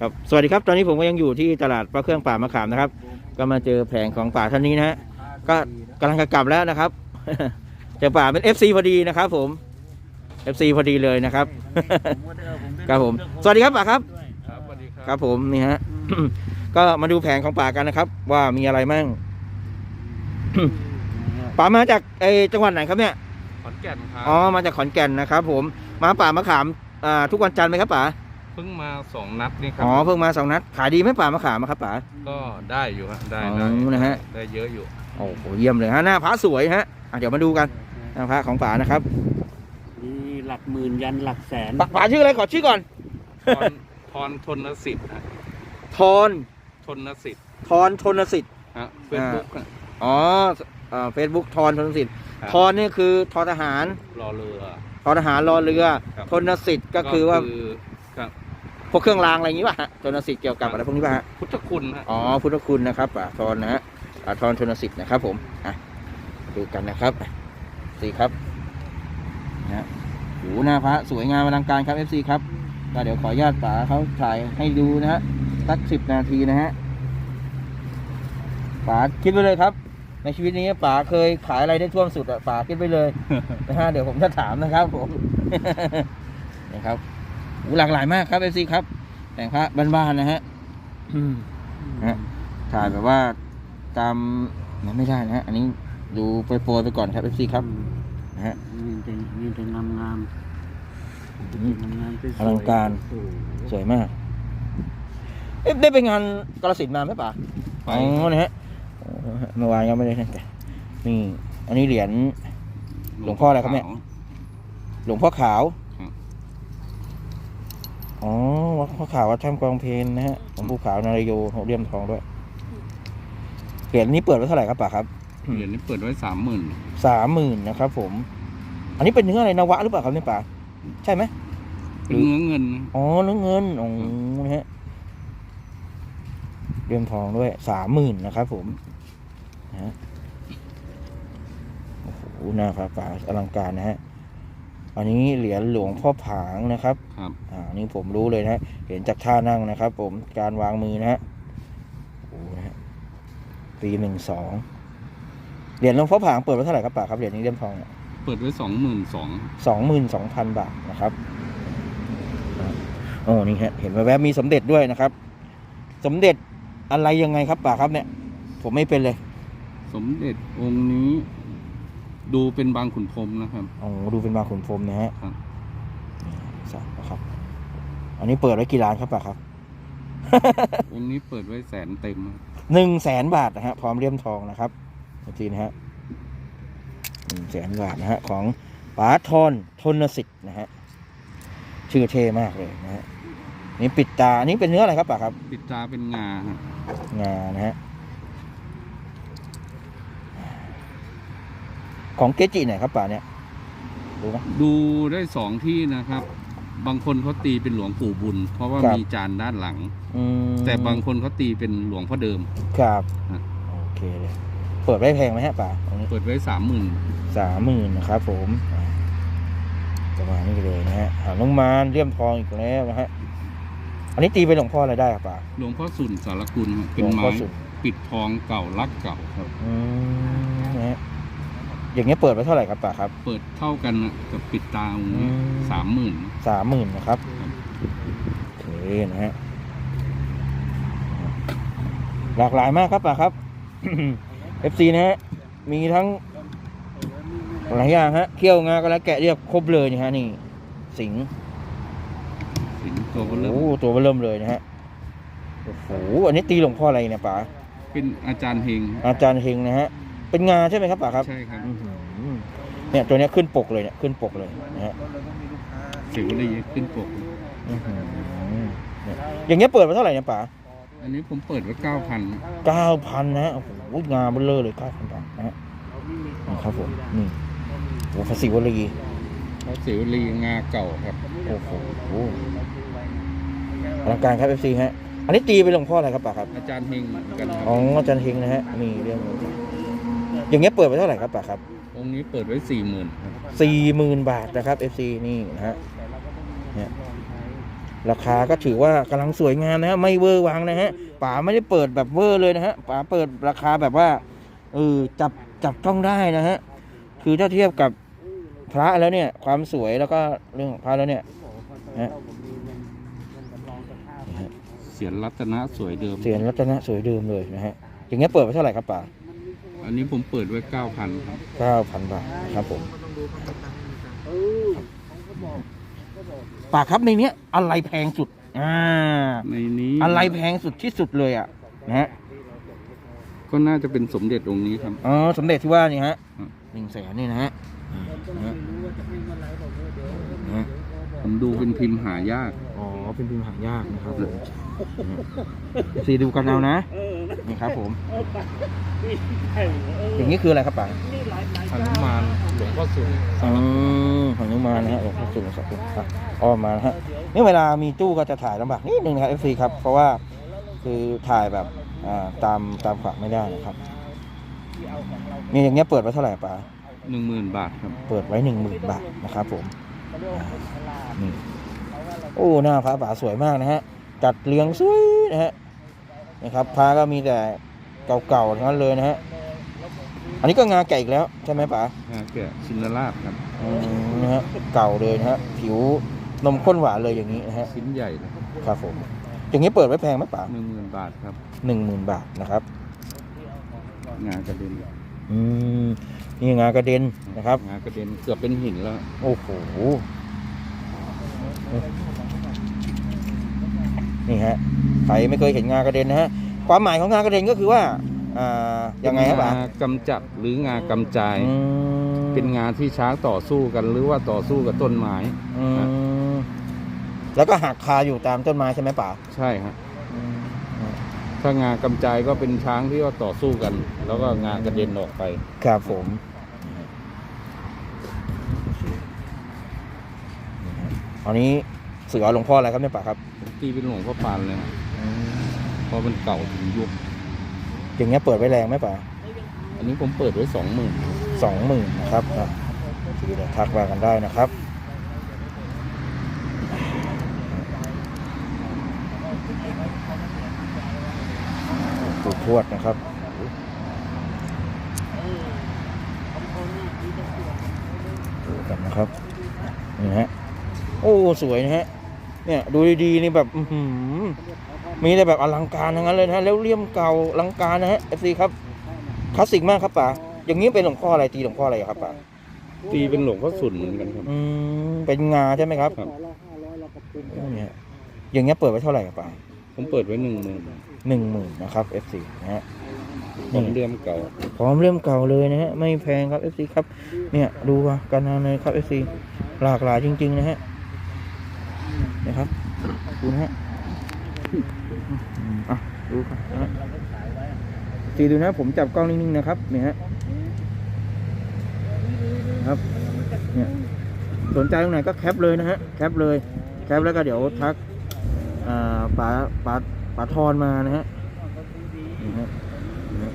ครับสวัสดีครับตอนนี้ผมก็ยังอยู่ที่ตลาดพระเครื่องป่ามะขามนะครับ ก็มาเจอแผงของป่าท่านนี้นะฮะก็กำลังจะกลับแล้วนะครับเจอป่าเป็น FC พอดีนะครับผม FC พอดีเลยนะครับครับผมสวัสดีครับป่าครับครับสวัสดีคครับรับผมนี่ฮะก็มาดูแผงของป่ากันนะครับ ว่ามีอะไรมั่งป่ามาจากไอจังหวัดไหนครับเนี่ยขอนแก่นครับอ๋อมาจากขอนแก่นนะครับ ผมมาป่ามะขามอ่าทุกวันจันทร์ไหมครับป่าเพิ่งมาสองนัดนี่ครัอ๋อเพิ่งมาสองนัด ขายดีไหมป่ามะขามอะครับป่าก็ได้อยู่ฮะได้อ๋อได้นะฮะได้เยอะอยู่โอ้โหเยี่ยมเลยฮะหน้าพระสวยฮะอะเดี๋ยวมาดูกันหน้าพระของป่านะครับมีหลักหมื่นยันหลักแสนป่าป่าชื่ออะไรขอชื่อก่อนทอนทอนทนสิทธิ์ฮะทอนทนสิทธิ์ทอนทนสิทธิ์ฮะเฟซบุ๊กอ๋อเฟซบุ๊กทอนทนสิทธิ์ครับทอนนี่คือทอทหารรอเรือทอทหารรอเรือครับทนสิทธิ์ก็คือว่าครับ พวกเครื่องรางอะไรอย่างนี้ป่ะฮะทนสิทธิ์เกี่ยวกับอะไรพวกนี้ป่ะฮะพุทธคุณฮะอ๋อพุทธคุณนะครับป่าทอนนะฮะป่าทอนทนสิทธิ์นะครับผมอะดูกันนะครับสี่ครับนะฮะโหหน้าพระสวยงามอลังการครับ FC ครับก็เดี๋ยวขออนุญาตป๋าเขาถ่ายให้ดูนะฮะสักสิบนาทีนะฮะป๋าคิดไปเลยครับ ในชีวิตนี้ป๋าเคยขายอะไรได้ท่วมสุดอะป๋าคิดไปเลยนะฮะเดี๋ยวผมจะถามนะครับผมนะครับโหหลากหลายมากครับ FC ครับ แต่งพระบ้านๆนะฮะอืมนะฮะถ่ายแบบว่าตามมันไม่ได้นะฮะอันนี้ดูโปรยๆไปก่อนครับ FC ครับนะฮะนี่เป็นนี่เป็นงามงามอืมงามงามๆสวยๆอลังการโอ้โหสวยมาก เอ๊ะได้ไปงานกาลสินธุ์มาไหมป่ะไปอ๋อนะฮะโอ้เมื่อวานก็ไม่ได้นะแต่นี่ อันนี้เหรียญหลวงพ่ออะไรครับเนี่ย หลวงพ่อขาวครับ อ๋อวัดพ่อขาววัดถ้ำกองเพลนนะฮะหลวงปู่ขาวนารายโยหัวเลี่ยมทองด้วยเหรียญนี้เปิดไว้เท่าไหร่ครับป่ะครับเหรียญนี้เปิดไว้สามหมื่นสามหมื่นนะครับผม อันนี้เป็นเนื้ออะไรนวะหรือเปล่าครับเนี่ยป่าใช่ไหมเป็นเนื้อเงินนะอ๋อเนื้อเงินอ๋อนะฮะเลี่ยมทองด้วยสามหมื่นนะครับผมนะฮะโอ้โหหน้าพระป่าอลังการนะฮะ อันนี้เหรียญหลวงพ่อผางนะครับครับอ่านี่ผมรู้เลยนะฮะเห็นจากท่านั่งนะครับ ผมการวางมือนะฮะโอ้โหนะฮะปีหนึ่งสองเหรียญหลวงพ่อผางเปิดไว้เท่าไหร่ครับป่าครับเหรียญนี้เลี่ยมทองเนี่ยเปิดไว้สองหมื่นสองสองหมื่นสองพันบาทนะครับโอ้นี่ฮะเห็นแวบๆมีสมเด็จด้วยนะครับ สมเด็จอะไรยังไงครับป่าครับเนี่ย ผมไม่เป็นเลย สมเด็จองค์นี้ ดูเป็นบางขุนพรหมนะครับโอ้ดูเป็นมาขุนพรหมนะฮะครับสามนะครับ อันนี้เปิดไว้กี่ล้านครับป่าครับ องค์นี้เปิดไว้แสนเต็มหนึ่งแสนบาทนะฮะพร้อมเลี่ยมทองนะครับทีนะฮะหนึ่งแสนบาทนะฮะของป๋าทอนทนสิทธิ์นะฮะชื่อเท่มากเลยนะฮะนี่ปิดตาอันนี้เป็นเนื้ออะไรครับป๋าครับ ปิดตาเป็นงาฮะงานะฮะ ของเกจิไหนครับป๋าเนี่ยดูไหม ดูได้สองที่นะครับ บางคนเขาตีเป็นหลวงปู่บุญ เพราะว่าครับ มีจานด้านหลัง อืมแต่บางคนเขาตีเป็นหลวงพ่อเดิม ครับฮะโอเคเลยเปิดไว้แพงไหมฮะป๋าตรงนี้ เปิดไว้สามหมื่นสามหมื่นนะครับผมอ่าประมาณนี้เลยนะฮะหาลงมานเลี่ยมทองอีกแล้วนะฮะ อันนี้ตีเป็นหลวงพ่ออะไรได้ครับป่าหลวงพ่อสุนสารกุลฮะเป็นหลวงไม้พ่อสุนปิดทองเก่ารักเก่าครับ อืมนะฮะ อย่างเงี้ยเปิดไว้เท่าไหร่ครับป่าครับ เปิดเท่ากันนะกับปิดตาองค์นี้อืม สามหมื่นสามหมื่นนะครับครับโอเคนะฮะหลากหลายมากครับป่าครับ FC นะฮะมีทั้งหลายอย่างฮะเขี้ยวงากระแกะเรียบครบเลยนี่ฮะนี่ สิงห์สิงตัวเบลเริ่มโอ้โหตัวเบอร์เริ่มเลยนะฮะโอ้โหอันนี้ตีหลวงพ่ออะไรเนี่ยป๋าเป็นอาจารย์เฮงอาจารย์เฮงนะฮะ เป็นงาใช่ไหมครับป๋าครับใช่ครับอื้อหือเนี่ยตัวเนี้ยขึ้นปกเลยเนี่ยขึ้นปกเลยนะฮะเสียวรีขึ้นปก อื้อหือเนี่ยอย่างเงี้ยเปิดมาเท่าไหร่เนี่ยป๋าอันนี้ผมเปิดไว้เก้าพันเก้าพันนะฮะโอ้โหงาเบลเลอร์เลยเก้าพันบาทนะฮะนี่ครับผมนี่โอ้ภาษีวลีเพราะเสียวรีงาเก่าครับ โอ้โหอลังการครับเอฟซีฮะ อันนี้ตีเป็นหลวงพ่ออะไรครับป๋าครับ อาจารย์เฮงเหมือนกันครับอ๋ออาจารย์เฮงนะฮะนี่เรื่องอ ย่างเงี้ยเปิดไปเท่าไหร่ครับป๋าครับองค์นี้เปิดไว้สี่หมื่นครับสี่หมื่นบาทนะครับ FC นี่นะฮะเนี่ยราคาก็ถือว่ากำลังสวยงามนะฮะไม่เวอร์วังนะฮะป๋าไม่ได้เปิดแบบเวอร์เลยนะฮะป๋าเปิดราคาแบบว่าเออจับจับต้องได้นะฮะคือถ้าเทียบกับพระแล้วเนี่ย ความสวยแล้วก็เรื่องของพระแล้วเนี่ยฮะเสียนรัตนะสวยเดิม เสียนรัตนะสวยเดิมเลยนะฮะอย่างเงี้ยเปิดไปเท่าไหร่ครับป๋า อันนี้ผมเปิดไว้เก้าพันครับเก้าพันบาทครับผมป๋าครับในเนี้ยอะไรแพงสุด อ่า ในนี้อะไรแพงสุดที่สุดเลยอะนะฮะก็น่าจะเป็นสมเด็จองค์นี้ครับอ๋อสมเด็จที่ว่านี่ฮะอืมหนึ่งแสนนี่นะฮะอืมนะฮะนะฮะผมดูเป็นพิมพ์หายาก อ๋อ เป็นพิมพ์หายากนะครับผมสีดูกันเอานะ นี่ครับผม อย่างนี้คืออะไรครับป๋าหนุมานหลวงพ่อสุนอืมของนุมานนะฮะหลวงพ่อสุนทรศักดิ์ครับอ้อมมานะฮะนี่เวลามีตู้ก็จะถ่ายลำบากนิดนึงนะครับ FC ครับ เพราะว่าคือถ่ายแบบอ่าตามตามขวางไม่ได้นะครับนี่อย่างเงี้ยเปิดไว้เท่าไหร่ป๋า หนึ่งหมื่นบาทครับ เปิดไว้หนึ่งหมื่นบาทนะครับผมอ่านี่โอ้ หน้าพระป่าสวยมากนะฮะ จัดเรียงสวยนะฮะ นะครับพระก็มีแต่เก่าๆทั้งนั้นเลยนะฮะอันนี้ก็งาแก่อีกแล้วใช่ไหมป๋างาแกะชินราชครับ อืมนะฮะเก่าเลยนะฮะผิวนมข้นหวานเลยอย่างนี้นะฮะชิ้นใหญ่เลยครับผมอย่างนี้เปิดไว้แพงไหมป๋าหนึ่งหมื่นบาทครับ หนึ่งหมื่นบาทนะครับ งากระเด็นอืมนี่งากระเด็นนะครับ งากระเด็นเกือบเป็นหินแล้ว โอ้โห นี่ฮะใครไม่เคยเห็นงากระเด็นนะฮะความหมายของงากระเด็นก็คือว่าอ่ายังไงครับเป็นป๋า งากำจัดหรืองากำจายอืมเป็นงานที่ช้างต่อสู้กันหรือว่าต่อสู้กับต้นไม้ อืม แล้วก็หักคาอยู่ตามต้นไม้ใช่ไหมป๋าใช่ครับถ้างากำจายก็เป็นช้างที่ว่าต่อสู้กัน แล้วก็งากระเด็นออกไป ครับผม อันนี้เสือหลวงพ่ออะไรครับเนี่ยป๋าครับ ตีเป็นหลวงพ่อปานเลยครับเพราะมันเก่าถึงยุค อย่างเงี้ยเปิดไว้แรงไหมป๋าอันนี้ผมเปิดไว้สองหมื่นสองหมื่นนะครับอะเดี๋ยวทักมากันได้นะครับ ปู่ทวดนะครับ ดูกันนะครับ นี่ฮะ โอ้ สวยนะฮะ เนี่ยดูดีๆนี่แบบอื้อหือมีแต่แบบอลังการทั้งนั้นเลยนะฮะแล้วเลี่ยมเก่าอลังการนะฮะเอฟซีครับคลาสสิกมากครับป๋าอย่างนี้เป็นหลวงพ่ออะไรตีหลวงพ่ออะไรครับป๋าตีเป็นหลวงพ่อสุนเหมือนกันครับอืมเป็นงาใช่ไหมครับครับเนี่ยอย่างเงี้ยเปิดไว้เท่าไหร่ครับป๋าผมเปิดไว้หนึ่งหมื่นหนึ่งหมื่นนะครับ F4 นะฮะผมเรียมเก่าพร้อมเริ่มเก่าเลยนะฮะไม่แพงครับ F4 ครับเนี่ยดูว่ากันนานเลยครับ F4 หลากหลายจริง ๆ นะฮะ นะครับดูนะฮะอะดูครับนะฮะสีดูนะผมจับกล้องนิ่งๆนะครับเนี่ยฮะครับเนี่ยสนใจตรงไหนก็แคปเลยนะฮะแคปเลยแคปแล้วก็เดี๋ยวทักอ่าป๋าป๋าป๋าทอนมานะฮะนี่ฮะนี่ฮะ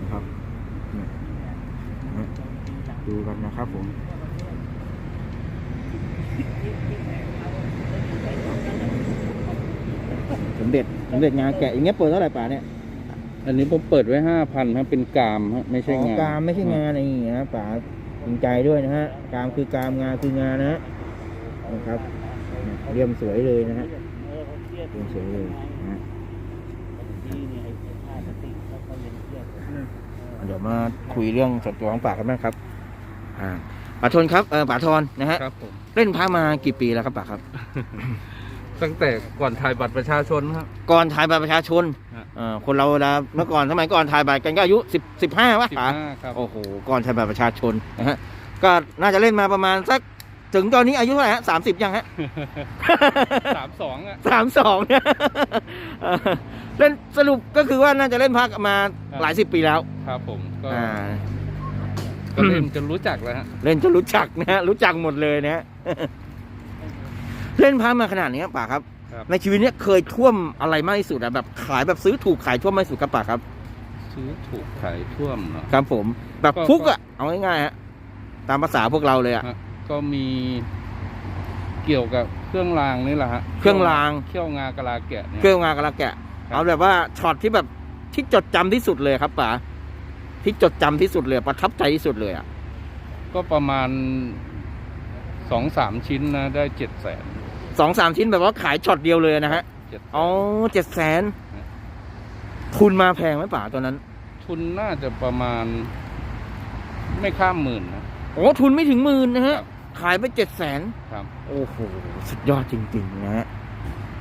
นะครับนี่นะฮะดูกันนะครับผม มเด็จสมเด็จงาแกะอย่างเงี้ยเปิดเท่าไหร่ป๋าเนี่ยอันนี้ผมเปิดไว้ห้าพันครับเป็นกามฮะไม่ใช่อ๋องากามไม่ใช่งาอะไรอย่างเงี้ยนะป๋าจริงใจด้วยนะฮะกามคือกามงาคืองานะฮะนะครับเนี่ยเรียมสวยเลยนะฮะเรียมสวยเลยนะฮะเดี๋ยวมาคุยเรื่องส่วนตัวของป่ากันบ้างครับ อ่าป่าทนครับเออป่าทอนนะฮะครับผมเล่นพระมากี่ปีแล้วครับป่าครับ ตั้งแต่ก่อนถ่ายบัตรประชาชนครับ ก่อนถ่ายบัตรประชาชนฮะ เอ่อคนเราเวลาเมื่อก่อนสมัยก่อนถ่ายบัตรกันก็อายุสิบสิบห้าวะสิบป่าห้าครับโอ้โหก่อนถ่ายบัตรประชาชนนะฮะก็น่าจะเล่นมาประมาณสักถึงตอนนี้อายุเท่าไหร่ฮะสามสิบยังฮะ สามสองอะ สามสองเนี่ยเออเล่นสรุปก็คือว่าน่าจะเล่นพักมาหลายสิบปีแล้วครับผมก็อ่า ก็เล่นจนรู้จักแล้วฮะ เล่นจนรู้จักนะฮะรู้จักหมดเลยนะฮะ เล่นพระมาขนาดนี้ป่าครับ ครับในชีวิตเนี้ยเคยท่วมอะไรมากที่สุดอะแบบขายแบบซื้อถูกขายท่วมมากที่สุดครับป่าครับ ซื้อถูกขายท่วมเนาะครับผม แบบก็ฟุกอะเอาง่ายๆฮะตามภาษาพวกเราเลยอะ ฮะ ก็มีเกี่ยวกับรื่องรางนี่แหละฮะเครื่องราง เขี้ยวงากะลาแกะเนี่ย เครื่องงานกระแกะ ครับ เอาแบบว่าช็อตที่แบบที่จดจำที่สุดเลยครับป๋าที่จดจำที่สุดเลยประทับใจที่สุดเลยอะก็ประมาณสองสามชิ้นนะ ได้เจ็ดแสน สองสามชิ้นแบบว่าขายช็อตเดียวเลยนะฮะเจ็ดอ๋อเจ็ดแสนครับทุนมาแพงไหมป๋าตัวนั้น ทุนน่าจะประมาณ ไม่ข้ามหมื่นนะโอ้ทุนไม่ถึงหมื่นนะฮะครับขายไปเจ็ดแสนครับโอ้โหสุดยอดจริง ๆ นะฮะ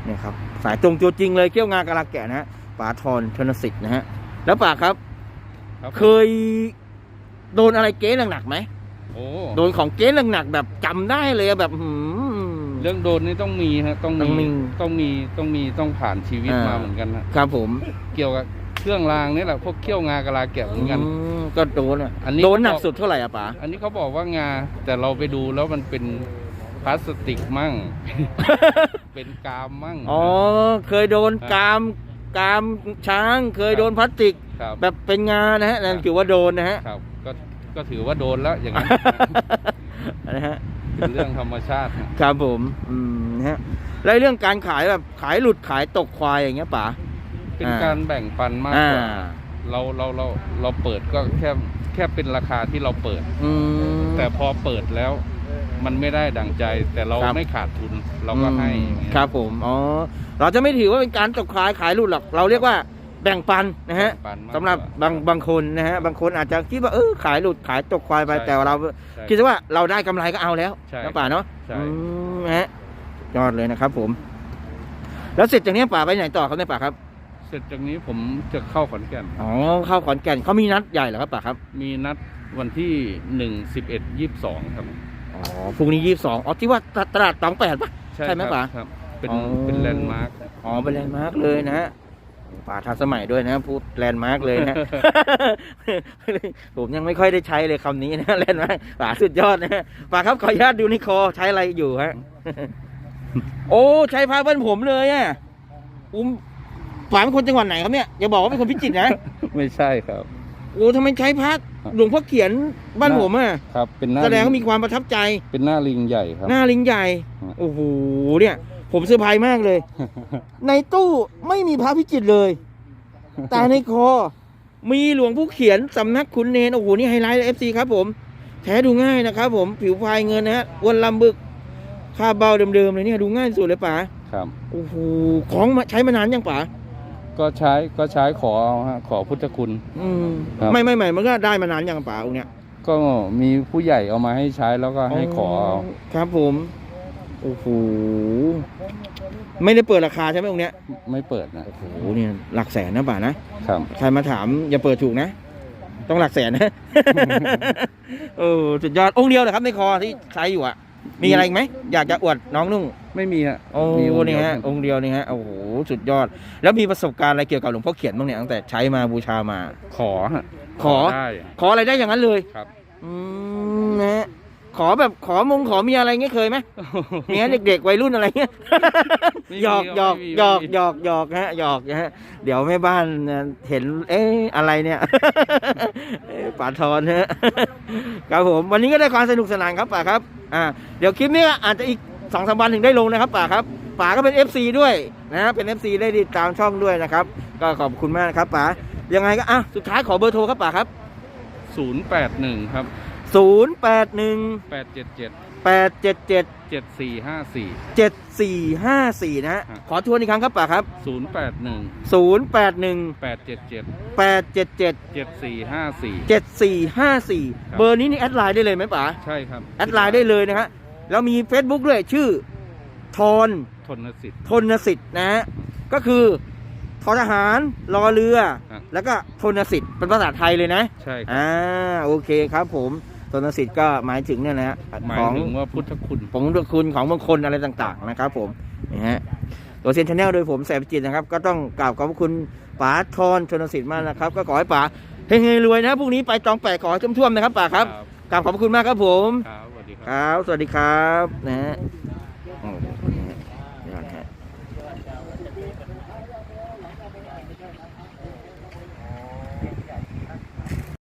นี่ครับ สายตรงตัวจริงเลยเกี่ยวงานกะลาแกะนะฮะป๋าทอนธนสิทธิ์นะฮะ แล้วป๋าครับครับ เคยโดนอะไรเก๊หนักๆไหมโอ้โดนของเก๊หนักๆแบบจำได้เลยอะแบบหืม เรื่องโดนนี่ต้องมีฮะต้องต้องมีมีต้องมีต้องมีต้องผ่านชีวิตอ่าม มาเหมือนกันฮะครับผมเกี่ยวกับเครื่องรางนี่แหละพวกเขี้ยวงากะลาแกะเหมือนกัน อืมก็โดนอะอันนี้ โดนหนักสุดเท่าไหร่อะป๋า อันนี้เขาบอกว่างา แต่เราไปดูแล้วมันเป็นพลาสติกมั่ง เป็นกามมั่งอ๋อเคยโดนกามกามช้างเคยโดนพลาสติก ครับ แบบเป็นงานะฮะนั่นถือว่าโดนนะฮะ ครับ ก็ก็ถือว่าโดนแล้วอย่างนั้น นะฮะ เป็นเรื่องธรรมชาติฮะครับผม อืมนะฮะแล้วเรื่องการขายแบบขายหลุดขายตกควายอย่างเงี้ยป๋า เป็นอ่า การแบ่งปันมากอ่า กว่าเราเราเราเราเปิดก็แค่แค่เป็นราคาที่เราเปิด อืม แต่พอเปิดแล้วมันไม่ได้ดังใจ แต่เราครับ ไม่ขาดทุนเราก็ให้อย่างเงี้ยครับผม อ๋อ เราจะไม่ถือว่าเป็นการตกควายขายหลุดหรอก เราเรียกว่า แบ่งปันนะฮะแบ่งปันมากสำหรับกว่าบางบางคนนะฮะบางคนอาจจะคิดว่าเออขายหลุดขายตกควายไปใช่ แต่ว่าเราใช่ คิดว่าเราได้กำไรก็เอาแล้วใช่นะป่าเนาะใช่ อืมฮะยอดเลยนะครับ ผม แล้วเสร็จจากเนี้ยป่าไปไหนต่อครับเนี่ยป่าครับเสร็จจากนี้ผมจะเข้าขอนแก่น อ๋อเข้าขอนแก่นเขามีนัดใหญ่เหรอครับป่าครับมีนัดวันที่หนึ่งสิบเอ็ดยี่สิบสองครับอ๋อพรุ่งนี้ยี่สิบสองอ๋อที่ว่าตลาดตองแปดปะ ใช่ไหมครับป๋าครับ เป็นอ๋อ เป็นแลนด์มาร์คอ๋อเป็นแลนด์มาร์กเลยนะฮะ ป่าทันสมัยด้วยนะพูดแลนด์มาร์กเลยนะ ผมยังไม่ค่อยได้ใช้เลยคำนี้นะแลนด์มาร์กป่าสุดยอดนะฮะป่าครับขออนุญาตดูนิโคใช้อะไรอยู่ฮะโอ้ใช้พาเบิ้ลผมเลยอะอุ้มป่าเป็นคนจังหวัดไหนครับเนี่ยอย่าบอกว่าเป็นคนพิจิตรนะไม่ใช่ครับโอ้ทำไมใช้พักหลวงพ่อเขียนบ้านผมอะครับเป็นหน้าแสดงว่าลิมีความประทับใจ เป็นหน้าลิงใหญ่ครับ หน้าลิงใหญ่ฮะโอ้โหเนี่ย ผมเซอร์ไพรส์มากเลย ในตู้ไม่มีพระพิจิตรเลย แต่ในคอ มีหลวงผู้เขียนสำนักขุนเนนโอ้โหนี่ไฮไลท์เอฟซีครับผมแท้ดูง่ายนะครับผมผิวพายเงินนะฮะอ้วนลำบึกค่าเบาเดิมๆเลยเนี่ยดูง่ายสุดเลยป๋าครับโอ้โหของมาใช้มานานยังป๋าก็ใช้ก็ใช้ขอเอาฮะขอพุทธคุณ อืมครับ ไม่ไม่ไม่มันก็ได้มานานยังป๋าองค์เนี้ยก็มีผู้ใหญ่เอามาให้ใช้แล้วก็ให้ขอเอาครับผม โอ้โหไม่ได้เปิดราคาใช่ไหมองค์เนี้ยไม่เปิดนะโอ้โหเนี่ยหลักแสนนะป่านะครับใครมาถามอย่าเปิดถูกนะ ต้องหลักแสนนะเออสุดยอดองค์เดียวเหรอครับในคอที่ใช้อยู่อะ มีอะไรอีกไหมอยากจะอวดน้องนุ่ง ไม่มีฮะโอ้มีองค์เดีนี่ยวฮะองค์เดียวนี่ฮะโอ้โหสุดยอด แล้วมีประสบการณ์อะไรเกี่ยวกับหลวงพ่อเขียนบ้างเนี่ยตั้งแต่ใช้มาบูชามา ขอฮะขอ ได้ ขออะไรได้อย่างนั้นเลยครับ อืมนะฮะ ขอแบบขอมงขอมีอะไรเงี้ยเคยไหมเนี้ยเด็กๆวัยรุ่นอะไรเงี้ยไม่มีหยอกครับหยอกไม่มีหยอกไม่มีหยอกหยอกฮะหยอกนะฮะเดี๋ยวแม่บ้านเห็น เอ๊ะอะไรเนี่ยเอ๊ะป่าทอนฮะครับผมวันนี้ก็ได้ความสนุกสนานครับป่าครับอ่าเดี๋ยวคลิปนี้อาจจะอีกสองสามวันถึงได้ลงนะครับป่าครับป่าก็เป็น FC ด้วยนะฮะเป็น FC ได้ติดตามช่องด้วยนะครับ ก็ขอบคุณมากนะครับป่ายังไงก็อะสุดท้ายขอเบอร์โทรครับป่าครับ ศูนย์แปดหนึ่งครับ0 8 1แปดเจ็ดเจ็ด8 7 7เจ็ดสี่ห้าสี่7 4 5 4นะฮะครับขอทวนอีกครั้งครับป่าครับศูนย์แปดหนึ่ง0 8 1แปดเจ็ดเจ็ด8 7 7เจ็ดสี่ห้าสี่เจ็ดสี่ห้าสี่ครับเบอร์นี้นี่แอดไลน์ได้เลยไหมป๋าใช่ครับแอดไลน์ได้เลยนะฮะแล้วมี Facebook ด้วยชื่อทอนทนสิทธิ์ทนสิทธิ์นะฮะก็คือทอทหารรอเรือครับแล้วก็ทนสิทธิ์เป็นภาษาไทยเลยนะ ใช่ครับอ่าโอเคครับผม ทนสิทธิ์ก็หมายถึงเนี่ยนะฮะหมายของถึงว่าพุทธคุณของคุณของมงคลอะไรต่างๆนะครับ ผมนี่ฮะตัวเซนชาแนลโดยผมแสบจิตนะครับ ก็ต้องกราบขอบพระคุณป๋าทอนชนสิทธิ์มากนะครับ ก็ขอให้ป๋าเฮงๆรวยนะพรุ่งนี้ไปตองแปดขอให้ท่วมๆนะครับป๋าครับกราบขอบพระคุณมากครับผม ครับสวัสดีคครับรับ สวัสดีครับนะฮะโอ้โห